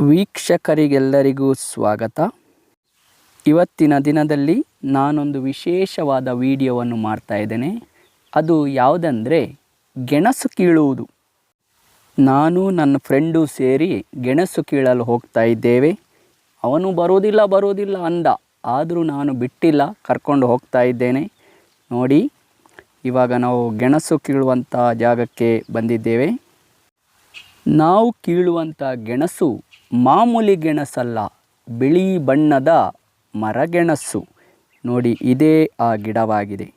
ವೀಕ್ಷಕರಿಗೆಲ್ಲರಿಗೂ ಸ್ವಾಗತ. ಇವತ್ತಿನ ದಿನದಲ್ಲಿ ನಾನೊಂದು ವಿಶೇಷವಾದ ವಿಡಿಯೋವನ್ನು ಮಾಡ್ತಾ ಇದ್ದೇನೆ. ಅದು ಯಾವುದಂದರೆ ಗೆಣಸು ಕೀಳುವುದು. ನಾನು ನನ್ನ ಫ್ರೆಂಡು ಸೇರಿ ಗೆಣಸು ಕೀಳಲು ಹೋಗ್ತಾ ಇದ್ದೇವೆ. ಅವನು ಬರೋದಿಲ್ಲ ಬರೋದಿಲ್ಲ ಅಂದ. ಆದರೂ ನಾನು ಬಿಟ್ಟಿಲ್ಲ, ಕರ್ಕೊಂಡು ಹೋಗ್ತಾ ಇದ್ದೇನೆ. ನೋಡಿ, ಇವಾಗ ನಾವು ಗೆಣಸು ಕೀಳುವಂಥ ಜಾಗಕ್ಕೆ ಬಂದಿದ್ದೇವೆ. ನಾವು ಕೀಳುವಂಥ ಗೆಣಸು ಮಾಮೂಲಿ ಗೆಣಸಲ್ಲ, ಬಿಳಿ ಬಣ್ಣದ ಮರಗೆಣಸು. ನೋಡಿ, ಇದೇ ಆ ಗಿಡವಾಗಿದೆ.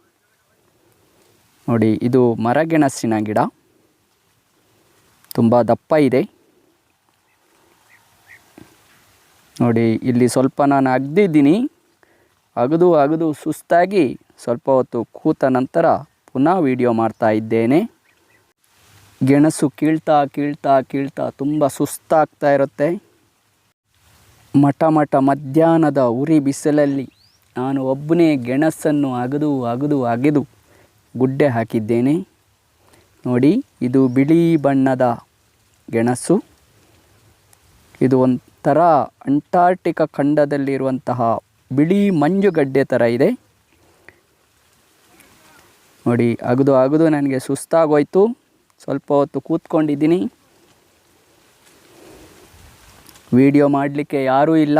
ನೋಡಿ, ಇದು ಮರಗೆಣಸಿನ ಗಿಡ. ತುಂಬ ದಪ್ಪ ಇದೆ. ನೋಡಿ, ಇಲ್ಲಿ ಸ್ವಲ್ಪ ನಾನು ಅಗ್ದಿದ್ದೀನಿ. ಅಗದು ಅಗದು ಸುಸ್ತಾಗಿ ಸ್ವಲ್ಪ ಹೊತ್ತು ಕೂತ ನಂತರ ಪುನಃ ವಿಡಿಯೋ ಮಾಡ್ತಾ ಇದ್ದೇನೆ. ಗೆಣಸು ಕೀಳ್ತಾ ಕೀಳ್ತಾ ಕೀಳ್ತಾ ತುಂಬ ಸುಸ್ತಾಗ್ತಾ ಇರುತ್ತೆ. ಮಠ ಮಠ ಮಧ್ಯಾಹ್ನದ ಉರಿ ಬಿಸಿಲಲ್ಲಿ ನಾನು ಒಬ್ಬನೇ ಗೆಣಸನ್ನು ಅಗದು ಅಗದು ಅಗೆದು ಗುಡ್ಡೆ ಹಾಕಿದ್ದೇನೆ. ನೋಡಿ, ಇದು ಬಿಳಿ ಬಣ್ಣದ ಗೆಣಸು. ಇದು ಒಂಥರ ಅಂಟಾರ್ಟಿಕ ಖಂಡದಲ್ಲಿರುವಂತಹ ಬಿಳಿ ಮಂಜುಗಡ್ಡೆ ಥರ ಇದೆ. ನೋಡಿ, ಅಗದು ಅಗದು ನನಗೆ ಸುಸ್ತಾಗೋಯ್ತು. ಸ್ವಲ್ಪ ಹೊತ್ತು ಕೂತ್ಕೊಂಡಿದ್ದೀನಿ. ವಿಡಿಯೋ ಮಾಡಲಿಕ್ಕೆ ಯಾರೂ ಇಲ್ಲ.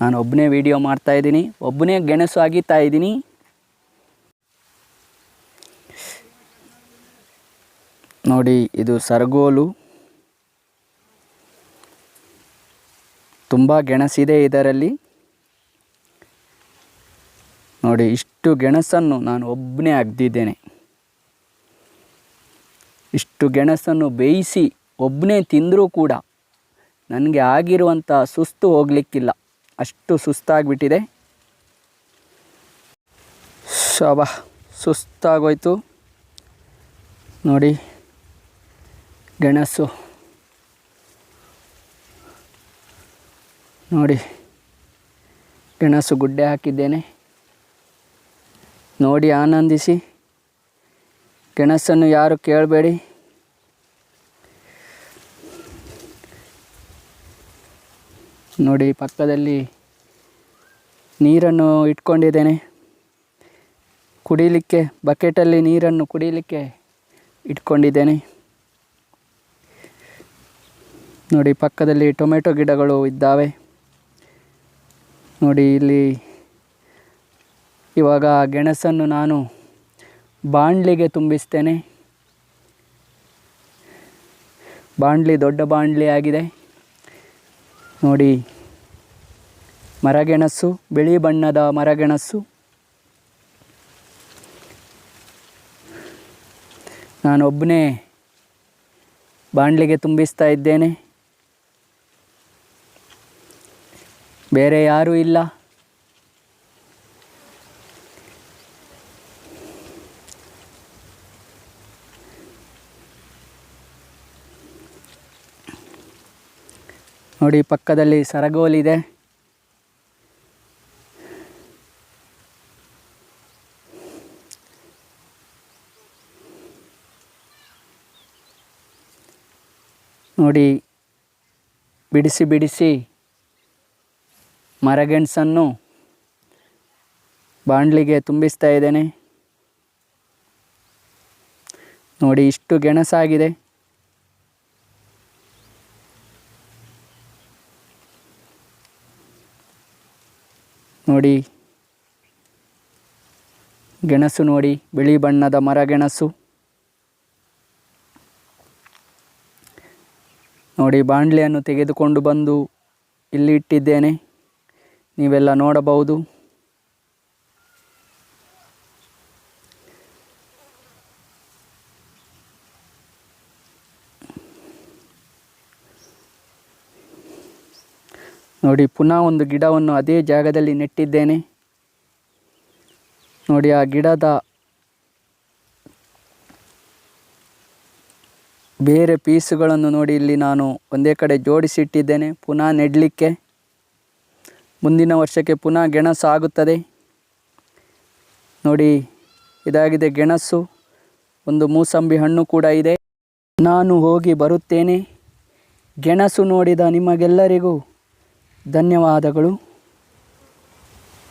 ನಾನು ಒಬ್ಬನೇ ವಿಡಿಯೋ ಮಾಡ್ತಾಯಿದ್ದೀನಿ ಒಬ್ಬನೇ ಗೆಣಸು ಆಗಿತಾ ಇದ್ದೀನಿ. ನೋಡಿ, ಇದು ಸರಗೋಲು. ತುಂಬ ಗೆಣಸಿದೆ ಇದರಲ್ಲಿ. ನೋಡಿ, ಇಷ್ಟು ಗೆಣಸನ್ನು ನಾನು ಒಬ್ಬನೇ ಅಗ್ದಿದ್ದೇನೆ. ಇಷ್ಟು ಗೆಣಸನ್ನು ಬೇಯಿಸಿ ಒಬ್ಬನೇ ತಿಂದರೂ ಕೂಡ ನನಗೆ ಆಗಿರುವಂಥ ಸುಸ್ತು ಹೋಗಲಿಕ್ಕಿಲ್ಲ. ಅಷ್ಟು ಸುಸ್ತಾಗಿಬಿಟ್ಟಿದೆ. ಶವ, ಸುಸ್ತಾಗೋಯ್ತು. ನೋಡಿ, ಗೆಣಸು. ನೋಡಿ, ಗೆಣಸು ಗುಡ್ಡೆ ಹಾಕಿದ್ದೇನೆ. ನೋಡಿ, ಆನಂದಿಸಿ. ಗೆಣಸನ್ನು ಯಾರು ಕೇಳಬೇಡಿ. ನೋಡಿ, ಪಕ್ಕದಲ್ಲಿ ನೀರನ್ನು ಇಟ್ಕೊಂಡಿದ್ದೇನೆ. ಕುಡಿಲಿಕ್ಕೆ, ಬಕೆಟಲ್ಲಿ ನೀರನ್ನು ಕುಡಿಲಿಕ್ಕೆ ಇಟ್ಕೊಂಡಿದ್ದೇನೆ. ನೋಡಿ, ಪಕ್ಕದಲ್ಲಿ ಟೊಮೆಟೊ ಗಿಡಗಳು ಇದ್ದಾವೆ. ನೋಡಿ, ಇಲ್ಲಿ ಇವಾಗ ಗೆಣಸನ್ನು ನಾನು ಬಾಣಲಿಗೆ ತುಂಬಿಸ್ತೇನೆ. ಬಾಣಲಿ ದೊಡ್ಡ ಬಾಣಲಿ ಆಗಿದೆ ನೋಡಿ. ಮರಗೆಣಸು ಬಿಳಿ ಬಣ್ಣದ ಮರಗೆಣಸು. ನಾನೊಬ್ಬನೇ ಬಾಣಲಿಗೆ ತುಂಬಿಸ್ತಾ ಇದ್ದೇನೆ. ಬೇರೆ ಯಾರೂ ಇಲ್ಲ. ನೋಡಿ ಪಕ್ಕದಲ್ಲಿ ಸರಗೋಲಿದೆ ನೋಡಿ ಬಿಡಿಸಿ ಬಿಡಿಸಿ ಮರಗೆಣಸನ್ನು ಬಾಂಡ್ಲಿಗೆ ತುಂಬಿಸ್ತಾ ಇದ್ದೇನೆ. ನೋಡಿ ಇಷ್ಟು ಗೆಣಸಾಗಿದೆ. ನೋಡಿ. ಗೆಣಸು ನೋಡಿ ಬಿಳಿ ಬಣ್ಣದ ಮರಗೆಣಸು ನೋಡಿ ಬಾಣಲೆಯನ್ನು ತೆಗೆದುಕೊಂಡು ಬಂದು ಇಲ್ಲಿ ಇಟ್ಟಿದ್ದೇನೆ. ನೀವೆಲ್ಲ ನೋಡಬಹುದು. ನೋಡಿ, ಪುನಃ ಒಂದು ಗಿಡವನ್ನು ಅದೇ ಜಾಗದಲ್ಲಿ ನೆಟ್ಟಿದ್ದೇನೆ. ನೋಡಿ, ಆ ಗಿಡದ ಬೇರೆ ಪೀಸುಗಳನ್ನು ನೋಡಿ, ಇಲ್ಲಿ ನಾನು ಒಂದೇ ಕಡೆ ಜೋಡಿಸಿಟ್ಟಿದ್ದೇನೆ, ಪುನಃ ನೆಡಲಿಕ್ಕೆ. ಮುಂದಿನ ವರ್ಷಕ್ಕೆ ಪುನಃ ಗೆಣಸು ಆಗುತ್ತದೆ. ನೋಡಿ, ಇದಾಗಿದೆ ಗೆಣಸು. ಒಂದು ಮೂಸಂಬಿ ಹಣ್ಣು ಕೂಡ ಇದೆ. ನಾನು ಹೋಗಿ ಬರುತ್ತೇನೆ. ಗೆಣಸು ನೋಡಿದ ನಿಮಗೆಲ್ಲರಿಗೂ ಧನ್ಯವಾದಗಳು.